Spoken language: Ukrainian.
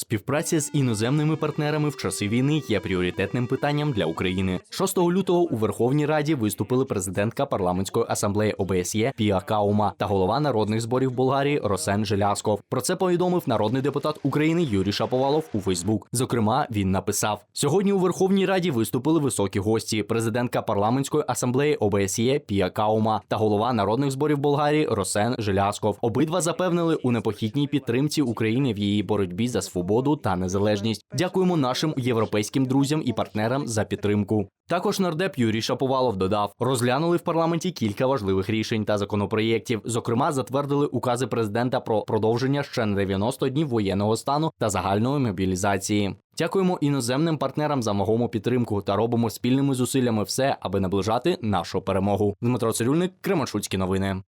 Співпраця з іноземними партнерами в часи війни є пріоритетним питанням для України. 6 лютого у Верховній Раді виступили президентка парламентської асамблеї ОБСЄ Піа Каума та голова народних зборів Болгарії Росен Желясков. Про це повідомив народний депутат України Юрій Шаповалов у Фейсбук. Зокрема, він написав: сьогодні у Верховній Раді виступили високі гості: президентка парламентської асамблеї ОБСЄ Піа Каума та голова народних зборів Болгарії Росен Желясков. Обидва запевнили у непохитній підтримці України в її боротьбі за свободу та незалежність. Дякуємо нашим європейським друзям і партнерам за підтримку. Також нардеп Юрій Шаповалов додав: розглянули в парламенті кілька важливих рішень та законопроєктів. Зокрема, затвердили укази президента про продовження ще на 90 днів воєнного стану та загальної мобілізації. Дякуємо іноземним партнерам за вагому підтримку та робимо спільними зусиллями все, аби наближати нашу перемогу. Дмитро Цирюльник, Кременчуцькі новини.